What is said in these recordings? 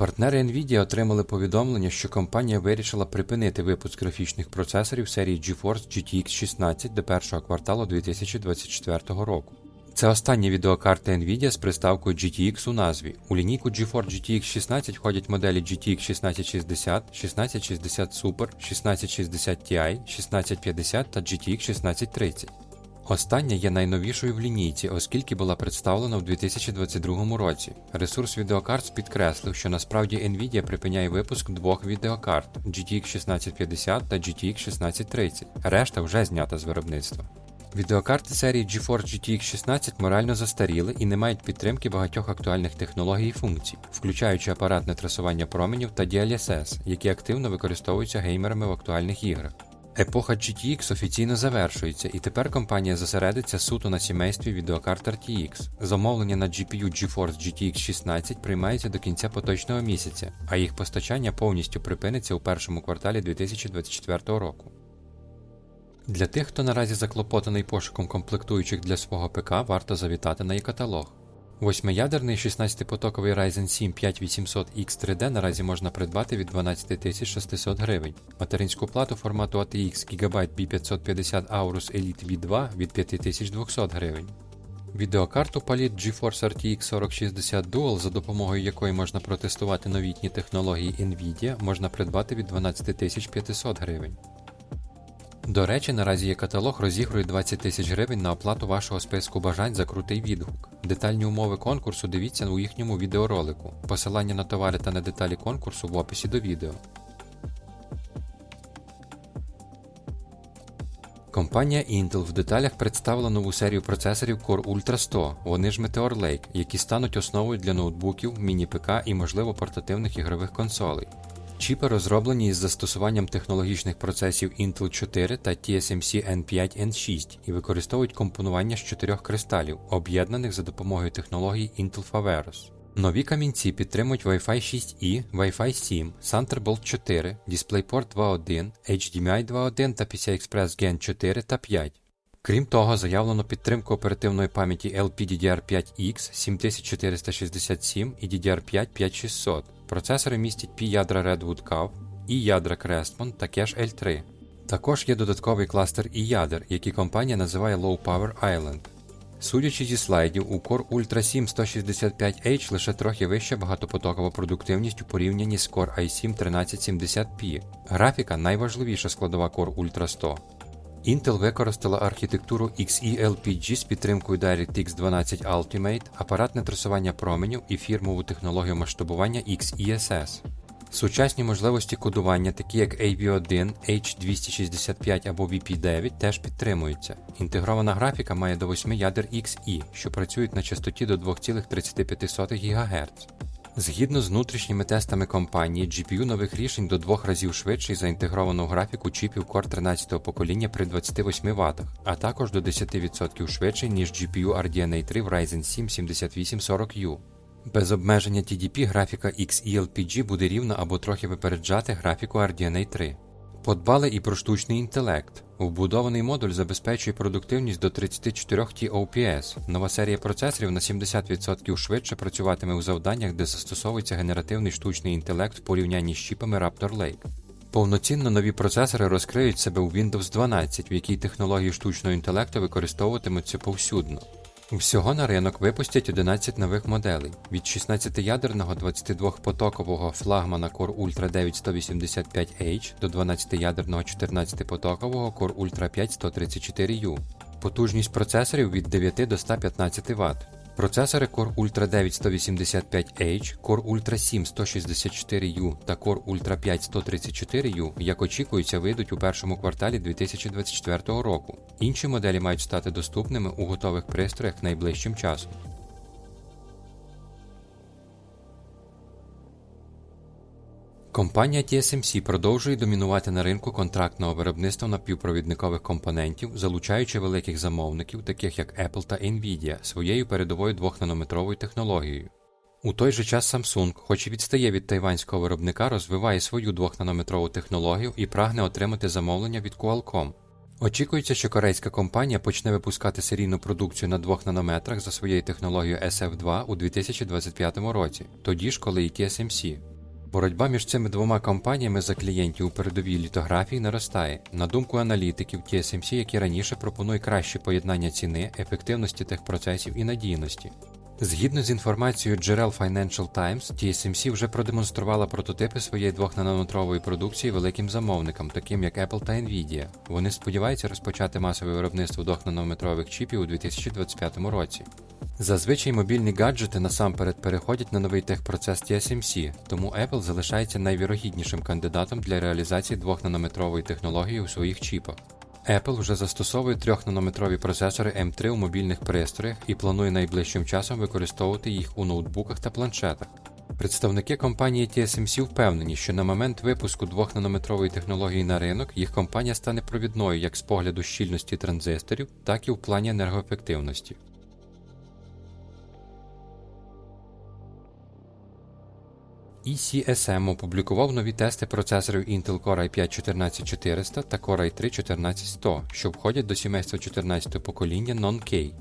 Партнери Nvidia отримали повідомлення, що компанія вирішила припинити випуск графічних процесорів серії GeForce GTX 16 до першого кварталу 2024 року. Це остання відеокарта Nvidia з приставкою GTX у назві. У лінійку GeForce GTX 16 входять моделі GTX 1660, 1660 Super, 1660 Ti, 1650 та GTX 1630. Остання є найновішою в лінійці, оскільки була представлена в 2022 році. Ресурс відеокарт підкреслив, що насправді Nvidia припиняє випуск двох відеокарт GTX 1650 та GTX 1630. Решта вже знята з виробництва. Відеокарти серії GeForce GTX 16 морально застаріли і не мають підтримки багатьох актуальних технологій і функцій, включаючи апаратне трасування променів та DLSS, які активно використовуються геймерами в актуальних іграх. Епоха GTX офіційно завершується, і тепер компанія зосередиться суто на сімействі відеокарт RTX. Замовлення на GPU GeForce GTX 16 приймається до кінця поточного місяця, а їх постачання повністю припиниться у першому кварталі 2024 року. Для тих, хто наразі заклопотаний пошуком комплектуючих для свого ПК, варто завітати на e-каталог. Восьмиядерний 16-потоковий Ryzen 7 5800X3D наразі можна придбати від 12600 гривень, материнську плату формату ATX Gigabyte B550 Aorus Elite V2 від 5200 гривень. Відеокарту паліт GeForce RTX 4060 Dual, за допомогою якої можна протестувати новітні технології Nvidia, можна придбати від 12500 гривень. До речі, наразі є каталог розігрує 20 тисяч гривень на оплату вашого списку бажань за крутий відгук. Детальні умови конкурсу дивіться у їхньому відеоролику. Посилання на товари та на деталі конкурсу в описі до відео. Компанія Intel в деталях представила нову серію процесорів Core Ultra 100, вони ж Meteor Lake, які стануть основою для ноутбуків, міні-ПК і, можливо, портативних ігрових консолей. Чіпи розроблені із застосуванням технологічних процесів Intel 4 та TSMC N5 N6 і використовують компонування з чотирьох кристалів, об'єднаних за допомогою технологій Intel Foveros. Нові камінці підтримують Wi-Fi 6E, Wi-Fi 7, Thunderbolt 4, DisplayPort 2.1, HDMI 2.1 та PCI-Express Gen 4 та 5. Крім того, заявлено підтримку оперативної пам'яті LPDDR5X 7467 і DDR5 5600. Процесори містять P ядра Redwood Cav, і ядра Crestmon та кеш L3. Також є додатковий кластер і ядер, який компанія називає Low Power Island. Судячи зі слайдів, у Core Ultra 7 165H лише трохи вища багатопотокова продуктивність у порівнянні з Core i7 1370p. Графіка найважливіша складова Core Ultra 100. Intel використала архітектуру XeLPG з підтримкою DirectX 12 Ultimate, апаратне трасування променів і фірмову технологію масштабування XeSS. Сучасні можливості кодування, такі як AV1, H265 або VP9, теж підтримуються. Інтегрована графіка має до 8 ядер XE, що працюють на частоті до 2,35 ГГц. Згідно з внутрішніми тестами компанії, GPU нових рішень до двох разів швидший за інтегровану графіку чіпів Core 13 покоління при 28 Вт, а також до 10% швидший, ніж GPU RDNA 3 в Ryzen 7 7840U. Без обмеження TDP графіка XeLPG буде рівна або трохи випереджати графіку RDNA 3. Подбали і про штучний інтелект. Вбудований модуль забезпечує продуктивність до 34 TOPS. Нова серія процесорів на 70% швидше працюватиме у завданнях, де застосовується генеративний штучний інтелект в порівнянні з чіпами Raptor Lake. Повноцінно нові процесори розкриють себе у Windows 12, в якій технології штучного інтелекту використовуватимуться повсюдно. Всього на ринок випустять 11 нових моделей від 16-ядерного 22-потокового флагмана Core Ultra 9 185H до 12-ядерного 14-потокового Core Ultra 5 134U. Потужність процесорів від 9 до 115 Вт. Процесори Core Ultra 9 185H, Core Ultra 7 164U та Core Ultra 5 134U, як очікується, вийдуть у першому кварталі 2024 року. Інші моделі мають стати доступними у готових пристроях найближчим часом. Компанія TSMC продовжує домінувати на ринку контрактного виробництва напівпровідникових компонентів, залучаючи великих замовників, таких як Apple та Nvidia, своєю передовою 2-нанометровою технологією. У той же час Samsung, хоч і відстає від тайванського виробника, розвиває свою 2-нанометрову технологію і прагне отримати замовлення від Qualcomm. Очікується, що корейська компанія почне випускати серійну продукцію на 2 нанометрах за своєю технологією SF2 у 2025 році, тоді ж, коли і TSMC. Боротьба між цими двома компаніями за клієнтів у передовій літографії наростає. На думку аналітиків, TSMC, як і раніше, пропонує краще поєднання ціни, ефективності техпроцесів і надійності. Згідно з інформацією джерел Financial Times, TSMC вже продемонструвала прототипи своєї 2-нанометрової продукції великим замовникам, таким як Apple та Nvidia. Вони сподіваються розпочати масове виробництво 2-нанометрових чіпів у 2025 році. Зазвичай мобільні гаджети насамперед переходять на новий техпроцес TSMC, тому Apple залишається найвірогіднішим кандидатом для реалізації 2-нанометрової технології у своїх чіпах. Apple вже застосовує 3-нанометрові процесори M3 у мобільних пристроях і планує найближчим часом використовувати їх у ноутбуках та планшетах. Представники компанії TSMC впевнені, що на момент випуску 2-нанометрової технології на ринок їх компанія стане провідною як з погляду щільності транзисторів, так і в плані енергоефективності. ECSM опублікував нові тести процесорів Intel Core i5 14400 та Core i3 14100, що входять до сімейства 14 покоління Non-K.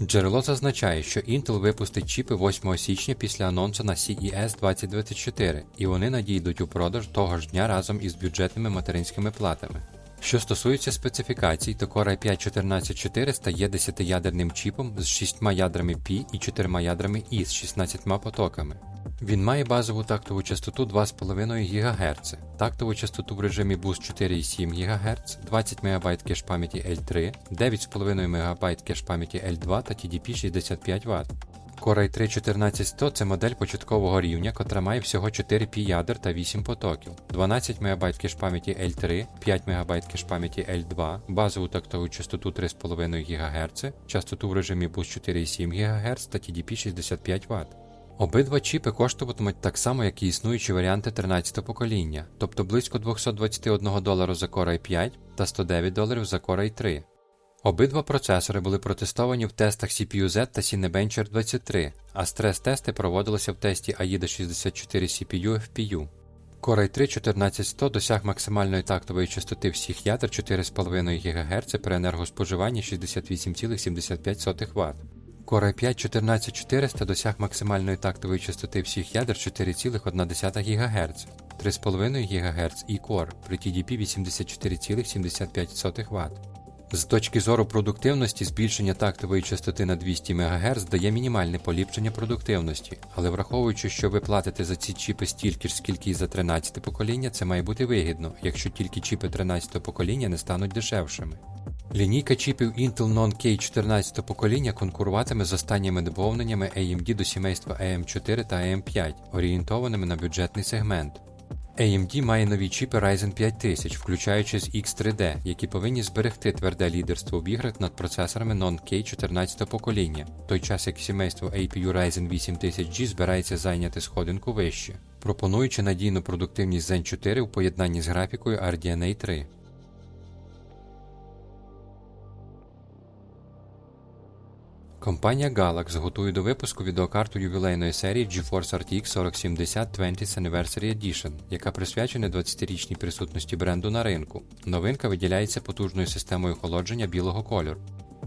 Джерело зазначає, що Intel випустить чіпи 8 січня після анонсу на CES 2024, і вони надійдуть у продаж того ж дня разом із бюджетними материнськими платами. Що стосується специфікацій, то Core i5 14400 є 10-ядерним чіпом з 6 ядрами P і 4 ядрами I з 16 потоками. Він має базову тактову частоту 2,5 ГГц, тактову частоту в режимі Boost 4,7 ГГц, 20 МБ кеш пам'яті L3, 9,5 МБ кеш пам'яті L2 та TDP 65 Вт. Core i3 14100 це модель початкового рівня, котра має всього 4 пі ядер та 8 потоків, 12 МБ кеш пам'яті L3, 5 МБ кеш пам'яті L2, базову тактову частоту 3,5 ГГц, частоту в режимі Boost 4,7 ГГц та TDP 65 Вт. Обидва чіпи коштуватимуть так само, як і існуючі варіанти 13 покоління, тобто близько 221 долару за Core i5 та 109 доларів за Core i3. Обидва процесори були протестовані в тестах CPU-Z та Cinebencher 23, а стрес-тести проводилися в тесті AIDA 64 CPU FPU. Core i3 14100 досяг максимальної тактової частоти всіх ядер 4,5 ГГц при енергоспоживанні 68,75 Вт. Core i5 14400 досяг максимальної тактової частоти всіх ядер 4,1 ГГц, 3,5 ГГц і Core при TDP 84,75 Вт. З точки зору продуктивності, збільшення тактової частоти на 200 МГц дає мінімальне поліпшення продуктивності, але враховуючи, що ви платите за ці чіпи стільки ж, скільки і за 13 покоління, це має бути вигідно, якщо тільки чіпи 13 покоління не стануть дешевшими. Лінійка чіпів Intel Non-K 14 покоління конкуруватиме з останніми доповненнями AMD до сімейства AM4 та AM5, орієнтованими на бюджетний сегмент. AMD має нові чіпи Ryzen 5000, включаючи з X3D, які повинні зберегти тверде лідерство в іграх над процесорами Non-K 14 покоління, в той час як сімейство APU Ryzen 8000G збирається зайняти сходинку вище, пропонуючи надійну продуктивність Zen 4 у поєднанні з графікою RDNA 3. Компанія Galax готує до випуску відеокарту ювілейної серії GeForce RTX 4070 20th Anniversary Edition, яка присвячена 20-річній присутності бренду на ринку. Новинка виділяється потужною системою охолодження білого кольору.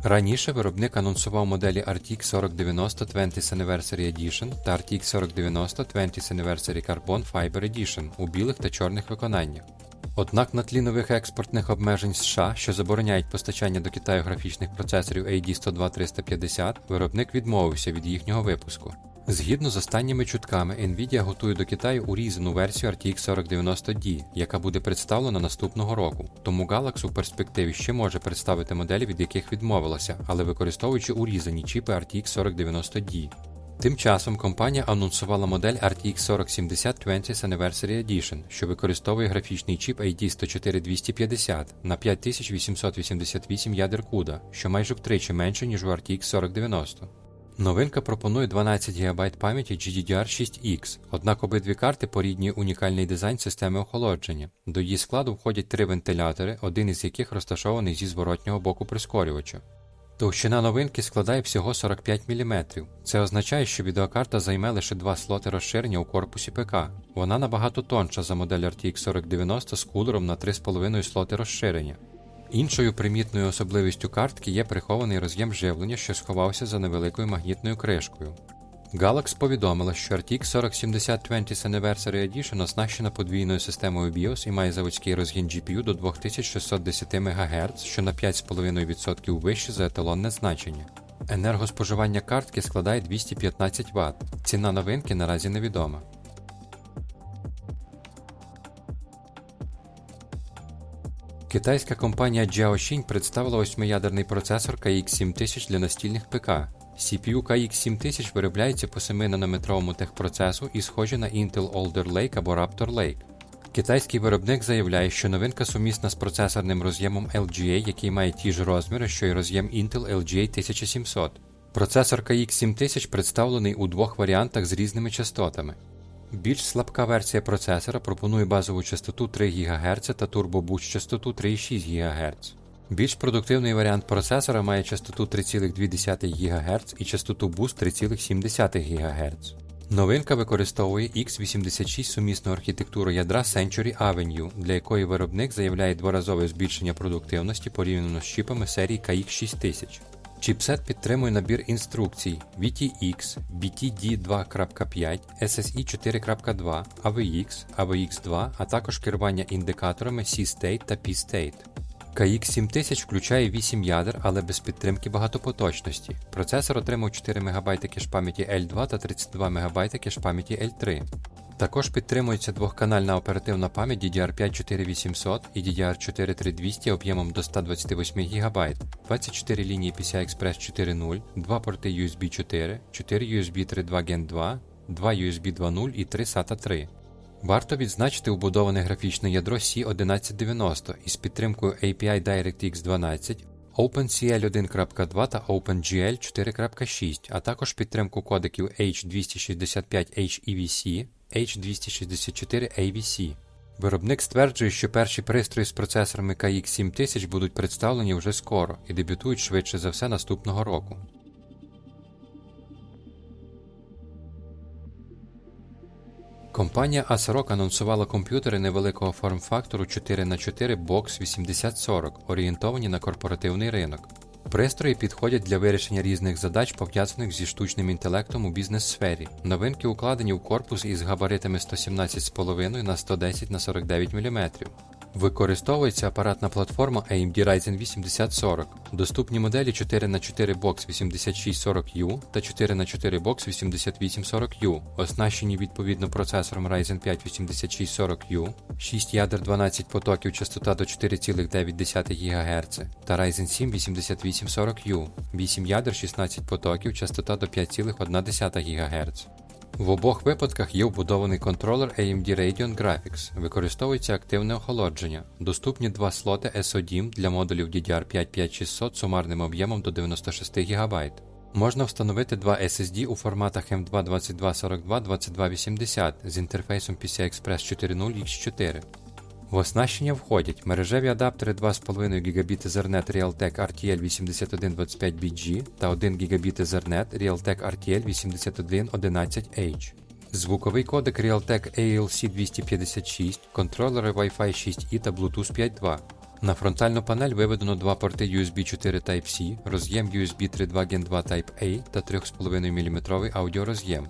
Раніше виробник анонсував моделі RTX 4090 20th Anniversary Edition та RTX 4090 20th Anniversary Carbon Fiber Edition у білих та чорних виконаннях. Однак на тлі нових експортних обмежень США, що забороняють постачання до Китаю графічних процесорів AD102-350, виробник відмовився від їхнього випуску. Згідно з останніми чутками, Nvidia готує до Китаю урізану версію RTX 4090D, яка буде представлена наступного року. Тому Galax у перспективі ще може представити моделі, від яких відмовилася, але використовуючи урізані чіпи RTX 4090D. Тим часом компанія анонсувала модель RTX 4070 20th Anniversary Edition, що використовує графічний чіп AD104-250 на 5888 ядер CUDA, що майже втричі менше, ніж у RTX 4090. Новинка пропонує 12 ГБ пам'яті GDDR6X, однак обидві карти поріднює унікальний дизайн системи охолодження. До її складу входять три вентилятори, один із яких розташований зі зворотнього боку прискорювача. Товщина новинки складає всього 45 мм. Це означає, що відеокарта займе лише два слоти розширення у корпусі ПК. Вона набагато тонша за модель RTX 4090 з кулером на 3,5 слоти розширення. Іншою примітною особливістю картки є прихований роз'єм живлення, що сховався за невеликою магнітною кришкою. Galax повідомила, що RTX 4070 20th Anniversary Edition оснащена подвійною системою BIOS і має заводський розгін GPU до 2610 МГц, що на 5,5% вище за еталонне значення. Енергоспоживання картки складає 215 Вт. Ціна новинки наразі невідома. Китайська компанія Jiaoxin представила восьмиядерний процесор KX7000 для настільних ПК. CPU KX7000 виробляється по 7-нанометровому техпроцесу і схожі на Intel Alder Lake або Raptor Lake. Китайський виробник заявляє, що новинка сумісна з процесорним роз'ємом LGA, який має ті ж розміри, що й роз'єм Intel LGA 1700. Процесор KX7000 представлений у двох варіантах з різними частотами. Більш слабка версія процесора пропонує базову частоту 3 ГГц та турбобуст частоту 3,6 ГГц. Більш продуктивний варіант процесора має частоту 3,2 ГГц і частоту Boost 3,7 ГГц. Новинка використовує x86 сумісну архітектуру ядра Century Avenue, для якої виробник заявляє дворазове збільшення продуктивності порівняно з чіпами серії KX6000. Чіпсет підтримує набір інструкцій VTX, BTD2.5, SSI 4.2, AVX, AVX2, а також керування індикаторами C-State та P-State. KX7000 включає 8 ядер, але без підтримки багатопоточності. Процесор отримав 4 МБ кеш пам'яті L2 та 32 МБ кеш пам'яті L3. Також підтримується двохканальна оперативна пам'ять DDR5 4800 і DDR4 3200 об'ємом до 128 ГБ, 24 лінії PCI-Express 4.0, 2 порти USB 4, 4 USB 3.2 Gen 2, 2 USB 2.0 і 3 SATA 3. Варто відзначити убудоване графічне ядро C1190 із підтримкою API DirectX 12, OpenCL 1.2 та OpenGL 4.6, а також підтримку кодеків H265HEVC, H264AVC. Виробник стверджує, що перші пристрої з процесорами KX7000 будуть представлені вже скоро і дебютують швидше за все наступного року. Компанія ASRock анонсувала комп'ютери невеликого форм-фактору 4х4 Box 8040, орієнтовані на корпоративний ринок. Пристрої підходять для вирішення різних задач, пов'язаних зі штучним інтелектом у бізнес-сфері. Новинки укладені в корпус із габаритами 117,5 на 110 на 49 мм. Використовується апаратна платформа AMD Ryzen 8040. Доступні моделі 4х4 Box 8640U та 4х4 Box 8840U, оснащені відповідно процесором Ryzen 5 8640U, 6 ядер 12 потоків частота до 4,9 ГГц та Ryzen 7 8840U, 8 ядер 16 потоків частота до 5,1 ГГц. В обох випадках є вбудований контролер AMD Radeon Graphics, використовується активне охолодження, доступні два слоти SODIMM для модулів DDR5 5600 сумарним об'ємом до 96 ГБ. Можна встановити два SSD у форматах M2 2242 2280 з інтерфейсом PCI-Express 4.0 X4. В оснащення входять мережеві адаптери 2,5 ГБ Ethernet Realtek RTL 8125BG та 1 ГБ Ethernet Realtek RTL 8111H, звуковий кодек Realtek ALC 256, контролери Wi-Fi 6E та Bluetooth 5.2. На фронтальну панель виведено два порти USB 4 Type-C, роз'єм USB 3.2 Gen 2 Type-A та 3,5 мм аудіороз'єм.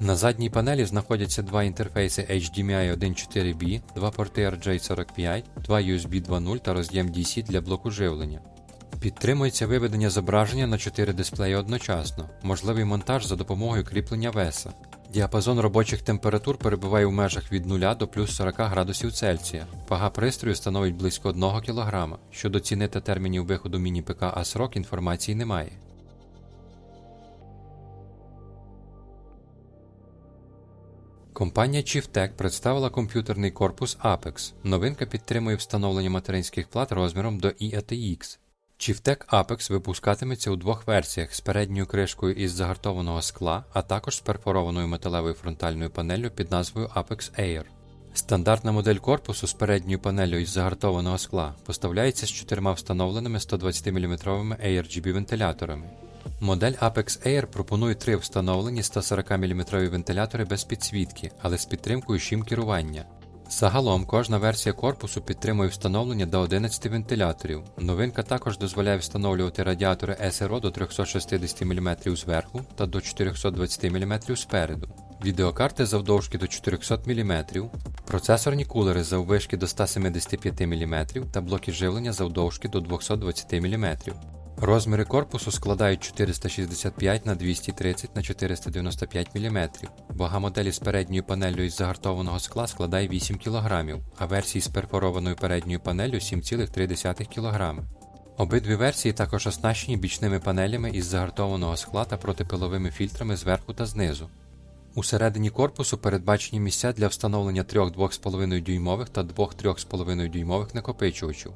На задній панелі знаходяться два інтерфейси HDMI 1.4B, два порти RJ45, два USB 2.0 та роз'єм DC для блоку живлення. Підтримується виведення зображення на 4 дисплеї одночасно, можливий монтаж за допомогою кріплення веса. Діапазон робочих температур перебуває у межах від 0 до плюс 40 градусів Цельсія. Вага пристрою становить близько 1 кг. Щодо ціни та термінів виходу міні-ПК ASRock інформації немає. Компанія Chieftec представила комп'ютерний корпус Apex. Новинка підтримує встановлення материнських плат розміром до IATX. Chieftec Apex випускатиметься у двох версіях з передньою кришкою із загартованого скла, а також з перфорованою металевою фронтальною панеллю під назвою Apex Air. Стандартна модель корпусу з передньою панеллю із загартованого скла поставляється з чотирма встановленими 120-мм ARGB вентиляторами. Модель Apex Air пропонує три встановлені 140 мм вентилятори без підсвітки, але з підтримкою шим керування. Загалом кожна версія корпусу підтримує встановлення до 11 вентиляторів. Новинка також дозволяє встановлювати радіатори СРО до 360 мм зверху та до 420 мм спереду. Відеокарти завдовжки до 400 мм, процесорні кулери заввишки до 175 мм та блоки живлення завдовжки до 220 мм. Розміри корпусу складають 465 на 230 на 495 мм. Вага моделі з передньою панелью із загартованого скла складає 8 кг, а версії з перфорованою передньою панелью 7,3 кг. Обидві версії також оснащені бічними панелями із загартованого скла та протипиловими фільтрами зверху та знизу. Усередині корпусу передбачені місця для встановлення трьох 2,5 дюймових та двох 3,5 дюймових накопичувачів.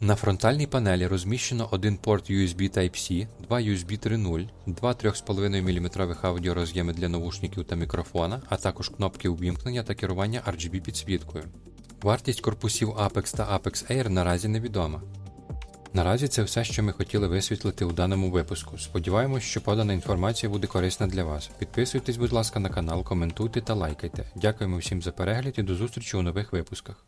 На фронтальній панелі розміщено один порт USB Type-C, два USB 3.0, два 3,5 мм аудіороз'єми для навушників та мікрофона, а також кнопки увімкнення та керування RGB підсвіткою. Вартість корпусів Apex та Apex Air наразі невідома. Наразі це все, що ми хотіли висвітлити у даному випуску. Сподіваємось, що подана інформація буде корисна для вас. Підписуйтесь, будь ласка, на канал, коментуйте та лайкайте. Дякуємо всім за перегляд і до зустрічі у нових випусках.